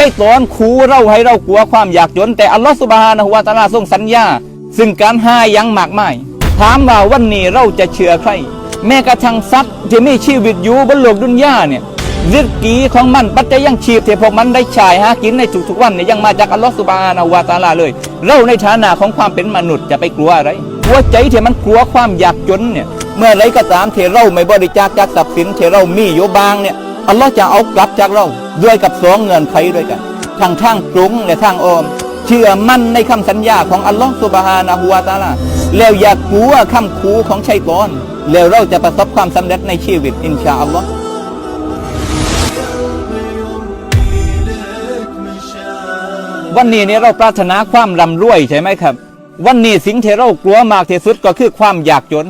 ช่ตอนคูเราให้เรากลัวความอยากจน แต่อัลลอฮฺสุบฮานะฮูวะตาลาทรงสัญญา ซึ่งการให้ยังมากมายถามว่าวันนี้เราจะเชื่อใคร แม้กระทั่งสัตว์ที่มีชีวิตอยู่บนโลกดุนยาเนี่ยริสกีของมันปัจจัยยังชีพที่พวกมันได้ใช้หากินในทุกๆวันเนี่ยยังมาจากอัลลอฮฺสุบฮานะฮูวะตาลาเลย เราในฐานะของความเป็นมนุษย์จะไปกลัวอะไรหัวใจที่มันกลัวความอยากจนเนี่ยเมื่อไรก็ตามที่เราไม่บริจาคจากทรัพย์สินที่เรามีอยู่บางเนี่ย อัลลอฮ์จะเอากลับจากเรา ด้วยกับสองเงื่อนไขด้วยกันทางทางตรงและทางอ้อม เชื่อมั่นในคำสัญญาของอัลลอฮ์สุบฮานะฮูวาตาลาแล้วอย่ากลัวคำคูของชัยตอนแล้วเราจะประสบความสำเร็จในชีวิตอินชาอัลลอฮ์วันนี้เนี่ยเราปรารถนาความร่ำรวยใช่ไหมครับ วันนี้สิ่งที่เรากลัวมากที่สุดก็คือความอยากจน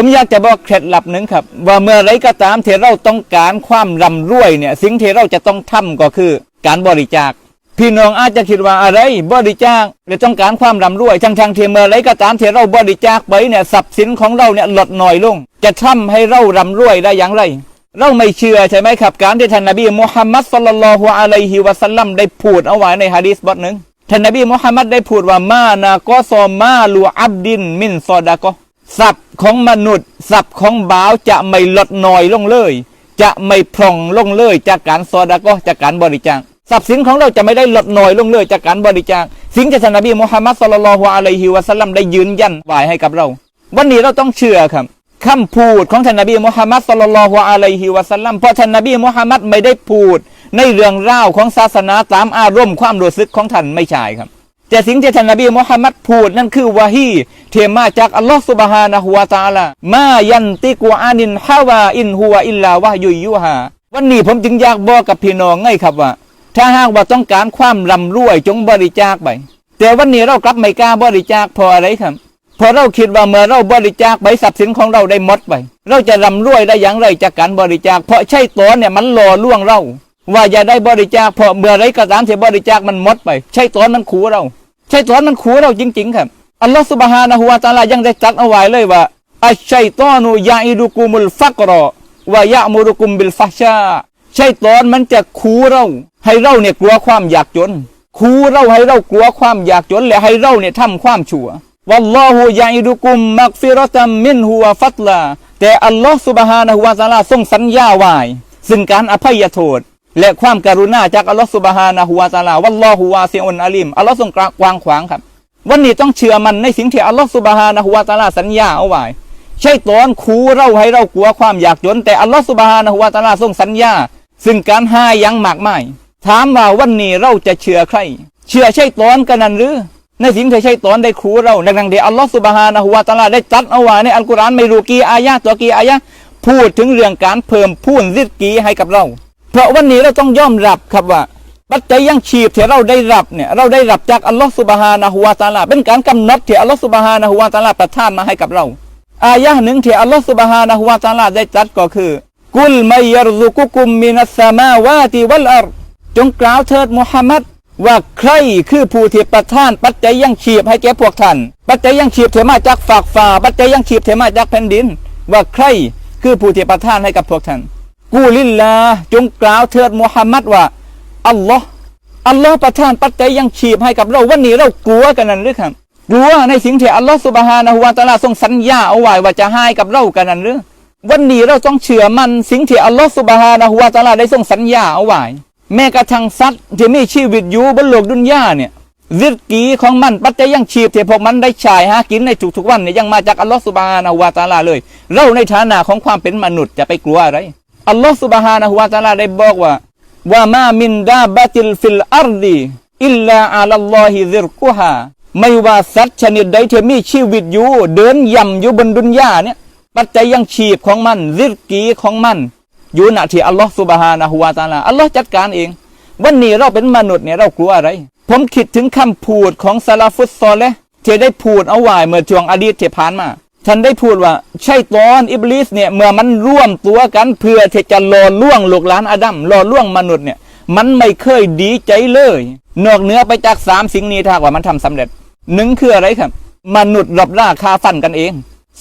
ผมอยากจะบอกเคล็ดลับหนึ่งครับ ว่าเมื่อไรก็ตามที่เราต้องการความร่ำรวยเนี่ย สิ่งที่เราจะต้องทำก็คือการบริจาค พี่น้องอาจจะคิดว่าอะไรบริจาคหรือต้องการความร่ำรวยทั้งทางๆที่เมื่อไรก็ตามที่เราบริจาคไปเนี่ยทรัพย์สินของเราเนี่ยลดหน้อยลง จะทำให้เราร่ำรวยได้อย่างไร เราไม่เชื่อใช่ไหมครับ การที่ท่านนบีมุฮัมมัดสุลลัลลอฮุอะลัยฮิวะสัลลัมได้พูดเอาไว้ในฮะดีษบทหนึ่งท่านนบีมุฮัมมัดได้พูดว่ามานาก็ซอมาลูอับดินมินซอดาก อทรัพย์ของมนุษย์ทรัพย์ของบ่าวจะไม่ลดน้อยลงเลย จะไม่พร่องลงเลย จากการซอดากอจากการบริจาคทรัพย์สินของเราจะไม่ได้ลดน้อยลงเลยจากการบริจาคสิ่งที่ท่านนบีมุฮัมมัดสุลลัลอฮุอะลัยฮิวะสัลลัมได้ยืนยันไว้ให้กับเรา วันนี้เราต้องเชื่อครับคำพูดของท่านนบีมุฮัมมัดสุลลัลอฮุอะลัยฮิวะสัลลัมเพราะท่านนบีมุฮัมมัดไม่ได้พูด ในเรื่องราวของศาสนาตามอารมณ์ความรู้สึกของท่านไม่ใช่ครับ แต่สิ่งที่ท่านนบีมุฮัมมัดพูดนั่นคือวะฮีเทมาจากอัลลอฮฺสุบฮานะฮูวะตาลามายันติกุอานินฮาวาอินฮัวอิลลาวะยุยยูฮาวันนี้ผมจึงอยากบอกกับพี่น้องไงครับว่า ถ้าหากว่าต้องการความร่ำรวยจงบริจาคไปแต่วันนี้เรากลับไม่กล้าบริจาคเพราะอะไรครับเพราะเราคิดว่าเมื่อเราบริจาคไปทรัพย์สินของเราได้หมดไป เราจะร่ำรวยได้อย่างไรจากการบริจาค เพราะใช่ตัวเนี่ยมันหล่อล่วงเรา ว่าอย่าได้บริจาคเพราะเมื่อไรก็ตามที่บริจาคมันหมดไป ใช่ตัวมันขู่เรา ใช่ตัวมันขู่เราจริง ๆ ครับอัลลอฮฺสุบฮานะฮูวะตาลายังได้จัดเอาไว้เลยว่าอัชชัยตอนุยาอิดุกุมุลฟักรอวะยะมุรุกุมบิลฟาชาใช่ตอนมันจะขู่เรา ให้เราเนี่ยกลัวความอยากจนขู่เราให้เรากลัวความอยากจนและให้เราเนี่ยทำความชั่ววัลลอฮุยาอิดุกุมมักฟิรตัมมินฮุวะฟัตลาแต่อัลลอฮ์สุบฮานะฮูวะตาลาทรงสัญญาไว้ซึ่งการอภัยโทษ และความการุณาจากอัลลอฮ์สุบฮานะฮูวะตาลาวัลลอฮุวาซิอุนอาลิมอัลลอฮ์ทรงกว้างขวางครับ วันนี้ต้องเชื่อมันในสิ่งที่อัลลอฮ์สุบฮานะฮูวะตาลาสัญญาเอาไว้ใช่ตอนขู่เราให้เรากลัวความอยากจน แต่อัลลอฮ์สุบฮานะฮูวะตาลาทรงสัญญา ซึ่งการให้ยังมากมายถามว่าวันนี้เราจะเชื่อใคร เชื่อใช่ตอนกันนั้นหรือในสิ่งที่ใช่ตอนได้ขู่เราในดังที่อัลลอฮ์สุบฮานะฮูวะตาลาได้จัดเอาไว้ในอัลกุรอานไม่รู้กี่อายะตัวกี่อายะพูดถึงเรื่องการเพิ่มพูนริดกีให้กับเรา เพราะวันนี้เราต้องยอมรับครับว่า ปัจจัยยังชีพที่เราได้รับเนี่ยเราได้รับจากอัลลอฮ์สุบฮานะฮูวะตาลาเป็นการกำหนดที่อัลลอฮ์สุบฮานะฮูวะตาลาประทานมาให้กับเรา อายะห์หนึ่งที่อัลลอฮ์สุบฮานะฮูวะตาลาได้จัดก็คือ กุลไมยรซุกุกุมมินัสมาวาติวัลอัรจงกล่าวเถิดมุฮัมมัดว่าใครคือผู้ที่ประทาน ปัจจัยยังชีพให้แก่พวกท่าน ปัจจัยยังชีพเถมาจากฝากฟ้าปัจจัยยังชีพเถมาจากแผ่นดิน ว่าใครคือผู้ที่ประทานให้กับพวกท่าน กูลิลลาจงกล่าวเถิดมุฮัมมัดว่าอัลลอฮ์อัลลอฮ์ประทานปัจจัยยังชีพให้กับเราวันนี้เรากลัวกันนั่นหรือครับกลัวในสิ่งที่อัลลอฮ์สุบฮานะฮูวะตาลาทรงสัญญาเอาไว้ว่าจะให้กับเรากันนั่นหรือวันนี้เราต้องเชื่อมันสิ่งที่อัลลอฮ์สุบฮานะฮูวะตาลาได้ทรงสัญญาเอาไว้แม้กระทั่งสัตว์ที่มีชีวิตอยู่บนโลกดุนยาเนี่ยริสกีของมันปัจจัยยังชีพที่พวกมันได้ใช้หากินในทุกๆวันเนี่ยยังมาจากอัลลอฮ์สุบฮานะฮูวะตาลาเลย เราในฐานะของความเป็นมนุษย์จะไปกลัวอะไร อัลลอฮ์สุบฮานะฮูวะตะอาลาได้บอกว่าว่ามามินดาบะติลฟิลอาร์ดีอิลลาอัลลอฮิซิรกุฮาไม่ว่าสัตว์ชนิดใดที่มีชีวิตอยู่ เดินย่ำอยู่บนดุนยาเนี่ย ปัจจัยยังชีพของมันริสกีของมันอยู่ณที่อัลลอฮ์สุบฮานะฮูวาตะอาลาอัลลอฮ์จัดการเอง วันนี้เราเป็นมนุษย์เนี่ยเรากลัวอะไร ผมคิดถึงคำพูดของซาลาฟุตซอลและที่ได้พูดเอาไว้เมื่อช่วงอดีตที่ผ่านมา ท่านได้พูดว่าใช่ตอนอิบลิสเนี่ยเมื่อมันร่วมตัวกันเพื่อที่จะหล่อล่วงลูกหลานอาดัมหล่อล่วงมนุษย์เนี่ยมันไม่เคยดีใจเลย นอกเหนือไปจากสามสิ่งนี้ถ้ากว่ามันทำสำเร็จหนึ่งคืออะไรครับ มนุษย์รับราคาฟันกันเอง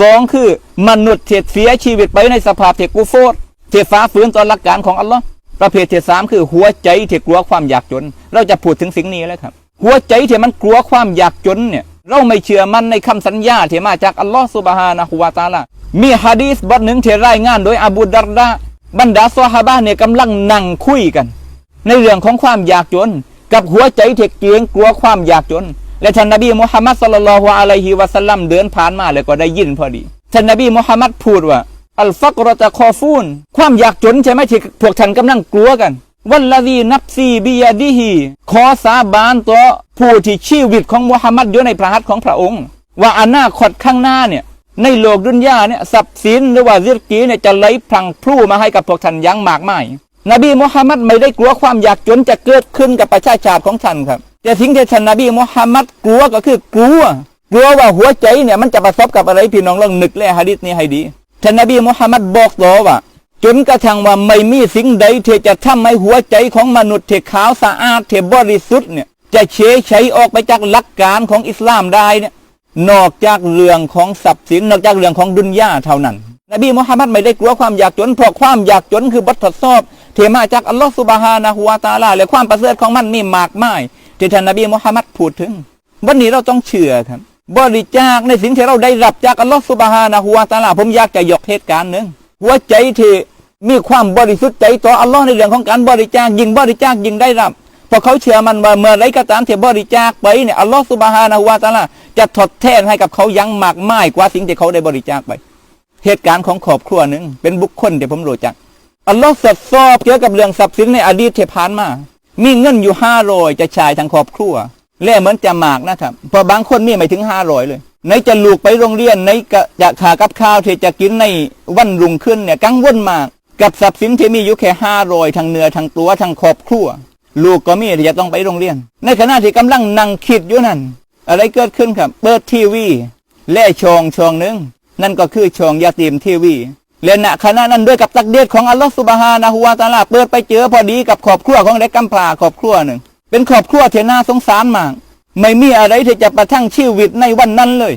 สองคือมนุษย์เทียเสียชีวิตไปในสภาพเทกูโฟดเทฟ้าฝืนต่อหลักการของอัลลอฮ์ประเภทที่สามคือหัวใจที่กลัวความอยากจน เราจะพูดถึงสิ่งนี้แล้วครับ หัวใจที่มันกลัวความอยากจนเนี่ย เราไม่เชื่อมันในคำสัญญาที่มาจากอัลลอฮฺสุบฮานะฮูวาตาลามีฮะดีษบทหนึ่งที่รายงานโดยอบูดารดาบรรดาซอฮาบะเนี่ยกำลังนั่งคุยกัน ในเรื่องของความอยากจน กับหัวใจที่เกรงกลัวความอยากจน และท่านนบีมุฮัมมัดสุลลัลฮุอะลัยฮิวะสัลลัมเดินผ่านมาแล้วก็ได้ยินพอดีท่านนบีมุฮัมมัดพูดว่าอัลฟักรตะคอฟูนความอยากจนใช่ไหมที่พวกท่านกำลังกลัวกัน วัลลดีนับซีบิยดิฮีขอสาบานต่อผู้ที่ชีวิตของมุฮัมมัดอยู่ในพระหัตถ์ของพระองค์ ว่าอนาคตข้างหน้าเนี่ยในโลกดุนยาเนี่ยทรัพย์สินหรือว่าริสกีเนี่ยจะไหลพลังพลูมาให้กับพวกท่านอยังมากมายนบีมุฮัมมัดไม่ได้กลัวความอยากจนจะเกิดขึ้นกับประชาชาติของท่านครับแต่สิ่งที่ท่านนบีมุฮัมมัดกลัวก็คือกลัว กลัวว่าหัวใจเนี่ยมันจะประสบกับอะไรพี่น้องลองนึกเลยฮะดิษนี้ให้ดีท่านนบีมุฮัมมัดบอกต่อว่า จนกระทั่งว่าไม่มีสิ่งใดที่จะทำให้หัวใจของมนุษย์ที่ขาวสะอาดที่บริสุทธิ์เนี่ยจะเฉยใช้ออกไปจากหลักการของอิสลามได้เนี่ยนอกจากเรื่องของทรัพย์สินนอกจากเรื่องของดุนยาเท่านั้น นบีมุฮัมมัดไม่ได้กลัวความอยากจนเพราะความอยากจนคือบททดสอบเทมาจากอัลลอฮฺสุบฮานะฮูวาตาลาและความประเสริฐของมันมีมากมายที่ท่านนบีมุฮัมมัดพูดถึงวันนี้เราต้องเชื่อครับ บริจาคในสิ่งที่เราได้รับจากอัลลอฮฺสุบฮานะฮูวาตาลาผมอยากจะยกเหตุการณ์หนึ่งหัวใจที่ มีความบริสุทธิ์ใจต่ออัลลอฮ์ในเรื่องของการบริจาคยิ่งบริจาคยิ่งได้รับเพราะเขาเชื่อมันว่าเมื่อไรก็ตามที่บริจาคไปเนี่ยอัลลอฮฺสุบฮานะฮูวาตาลาจะทดแทนให้กับเขายังมากมายกว่าสิ่งที่เขาได้บริจาคไป เหตุการณ์ของครอบครัวหนึ่งเป็นบุคคลที่ผมรู้จักอัลลอฮ์สัดสอบเกี่ยวกับเรื่องทรัพย์สินในอดีตที่ผ่านมา มีเงินอยู่ห้าร้อยจะชายทางครอบครัวแล่เหมือนจะมากนะครับเพอบางคนมีไม่ถึงห้าร้อยเลยไหนจะลูกไปโรงเรียนไหนจะขากับข้าวที่จะกินในวันรุ่งขึ้นเนี่ยกังวลมาก กับทรัพย์สินที่มีอยู่แค่ห้าร้อยทางเนื้อทางตัวทางครอบครัว ลูกก็มีที่จะต้องไปโรงเรียน ในขณะที่กำลังนั่งคิดอยู่นั่น อะไรเกิดขึ้นครับ เปิดทีวี แล่ชองชองหนึ่งนั่นก็คือชองยาตีมทีวีและณขณะนั้นด้วยกับตักเดียดของอัลลอฮฺสุบฮานะฮูวาตาลาเปิดไปเจอพอดีกับครอบครัวของเด็กกำพร้าครอบครัวหนึ่ง เป็นครอบครัวที่น่าสงสารมาก ไม่มีอะไรที่จะประทังชีวิตในวันนั้นเลย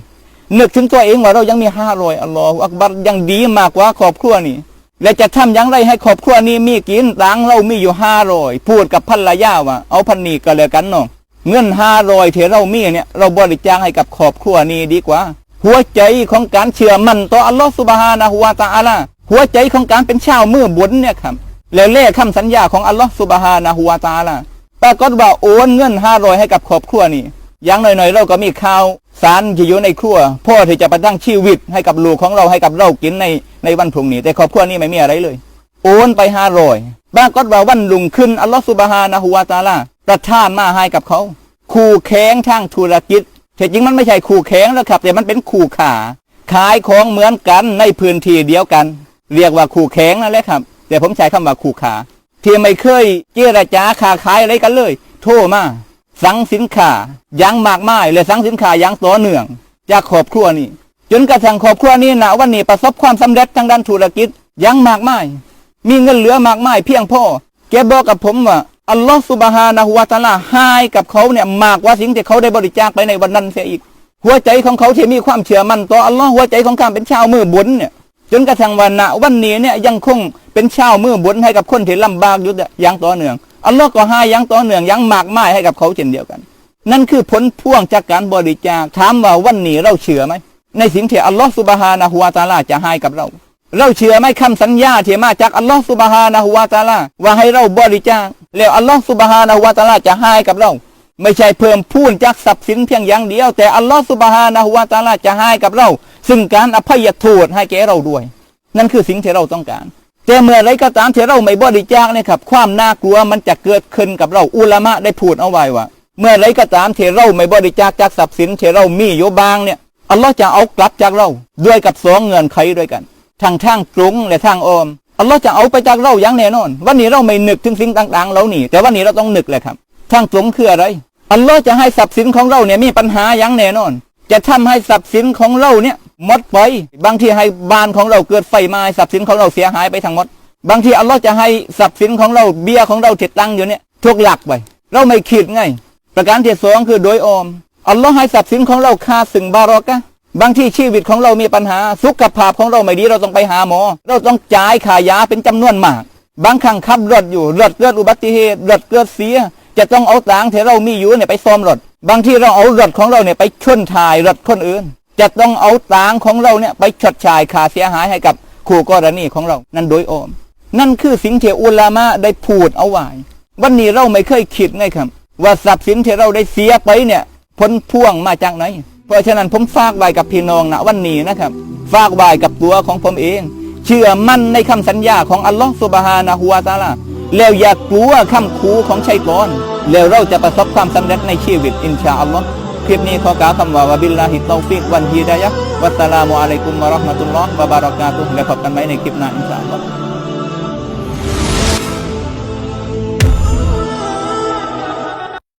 นึกถึงตัวเองว่าเรายังมีห้าร้อยอัลลอฮฺอักบัรยังดีมากกว่าครอบครัวนี้ และจะทำอย่างไรให้ครอบครัวนี้มีกินตังค์เรามีอยู่ห้าร้อยพูดกับภรรยาว่า เอาพันนีก็แล้วกันเนาะเงินห้าร้อยที่เรามีเนี่ยเราบริจาคให้กับครอบครัวนี้ดีกว่า หัวใจของการเชื่อมั่นต่ออัลลอฮฺสุบฮานะฮูวาตาอาลาหัวใจของการเป็นชาวมือบุญเนี่ยครับแล้วเล่คำสัญญาของอัลลอฮฺสุบฮานะฮูวาตาลาปรากฏว่าโอนเงินห้าร้อยให้กับครอบครัวนี้ ย่างหน่อยๆเราก็มีข้าวสารที่อยู่ในครัวพ่อที่จะประทังชีวิตให้กับลูกของเราให้กับเรากินในในวันพรุ่งนี้แต่ครอบครัวนี้ไม่มีอะไรเลย โอนไปห้าร้อยปรากฏว่าวันลุงขึ้นอัลลอฮฺสุบฮานะฮูวาตาลาประทานมาให้กับเขา คู่แข่งทางธุรกิจแต่จริงมันไม่ใช่คู่แข่งแล้วครับ แต่มันเป็นคู่ขาขายของเหมือนกันในพื้นที่เดียวกัน เรียกว่าคู่แข่งนั่นแหละครับ แต่ผมใช้คำว่าคู่ขาที่ไม่เคยเจรจาค้าขายอะไรกันเลย โทรมา สั่งสินค้าอยังมากมายและสั่งสินค้าอยังต่อเนื่องจากครอบครัวนี้ จนกระทั่งครอบครัวนี้นะวันนี้ประสบความสำเร็จทางด้านธุรกิจอยังมากมาย มีเงินเหลือมากมายเพียงพอแกบอกกับผมว่าอัลลอฮฺสุบฮานะฮูวาตาลาให้กับเขาเนี่ยมากกว่าสิ่งที่เขาได้บริจาคไปในวันนั้นเสียอีก หัวใจของเขาที่มีความเชื่อมั่นต่ออัลลอฮ์หัวใจของการเป็นชาวมือบุญเนี่ยจนกระทั่งวันณวันนี้เนี่ยยังคงเป็นชาวมือบุญให้กับคนที่ลำบากอยู่อย่างต่อเนื่อง อัลลอฮ์ก็ให้ยังต่อเนื่องยังมากมายให้กับเขาเช่นเดียวกัน นั่นคือผลพ่วงจากการบริจาคถามว่าวันนี้เราเชื่อไหมในสิ่งที่อัลลอฮ์สุบฮานะฮูวาตาลาจะให้กับเรา เราเชื่อไหมคำสัญญาที่มาจากอัลลอฮ์สุบฮานะฮูวาตาลาว่าให้เราบริจาคแล้วอัลลอฮ์สุบฮานะฮูวาตาลาจะให้กับเรา ไม่ใช่เพิ่มพูนจากทรัพย์สินเพียงอย่างเดียว แต่อัลลอฮ์สุบฮานะฮูวาตาลาจะให้กับเรา ซึ่งการอภัยโทษให้แก่เราด้วย นั่นคือสิ่งที่เราต้องการ แต่เมื่อไรก็ตามที่เราไม่บริจาคเนี่ยครับ ความน่ากลัวมันจะเกิดขึ้นกับเราอุลามะได้พูดเอาไว้ว่า เมื่อไรก็ตามที่เราไม่บริจาคจากทรัพย์สินที่เรามีอยู่บางเนี่ยอัลลอฮ์จะเอากลับจากเรา ด้วยกับสองเงื่อนไขด้วยกันทางทางตรงและทางอ้อมอัลลอฮ์จะเอาไปจากเราอย่างแน่นอน วันนี้เราไม่นึกถึงสิ่งต่างๆเหล่านี้แต่วันนี้เราต้องนึกเลยครับทางตรงคืออะไรอัลลอฮ์จะให้ทรัพย์สินของเราเนี่ยมีปัญหาอย่างแน่นอน จะทำให้ทรัพย์สินของเราเนี่ย หมดไป บางทีให้บ้านของเราเกิดไฟไหม้ทรัพย์สินของเราเสียหายไปทั้งหมด บางทีอัลลอฮ์จะให้ทรัพย์สินของเราเบี้ยของเราติดตั้งอยู่เนี่ยทุกหลักไป เราไม่คิดไง ประการที่สองคือโดยออมอัลลอฮ์ให้ทรัพย์สินของเราค่าสึงบารอกะบางที่ชีวิตของเรามีปัญหาสุขภาพของเราไม่ดีเราต้องไปหาหมอ เราต้องจ่ายค่ายาเป็นจำนวนมาก บางครั้งขับรถอยู่รถเกิดอุบัติเหตุรถเกิดเสีย จะต้องเอาตังค์ที่เรามีอยู่เนี่ยไปซ่อมรถบางที่เราเอารถของเราเนี่ยไปชนท้ายรถคนอื่น จะต้องเอาตังของเราเนี่ยไปชดใช้ค่าเสียหายให้กับคู่กรณีของเรา นั่นโดยอ้อม นั่นคือสิ่งที่อุลามะได้พูดเอาไว้ วันนี้เราไม่เคยคิดไงครับ ว่าทรัพย์สินที่เราได้เสียไปเนี่ยผลพ่วงมาจากไหน เพราะฉะนั้นผมฝากไว้กับพี่น้องนะวันนี้นะครับ ฝากไว้กับตัวของผมเอง เชื่อมั่นในคำสัญญาของอัลลอฮฺสุบฮานะฮูวาตาลาแล้วอย่ากลัวคำคูของชัยตอนแล้วเราจะประสบความสำเร็จในชีวิตอินชาอัลลอฮ์ คลิปนี้ขอกล่าวคำว่าวบิลลาฮิตตอฟิกวันฮีดายะวัสสลามุอะลัยกุมมะเราะห์มะตุลลอฮ์วะบารอกาตุฮ์แล้วพบกันใหม่ในคลิปหน้าอินชาอัลลอฮ์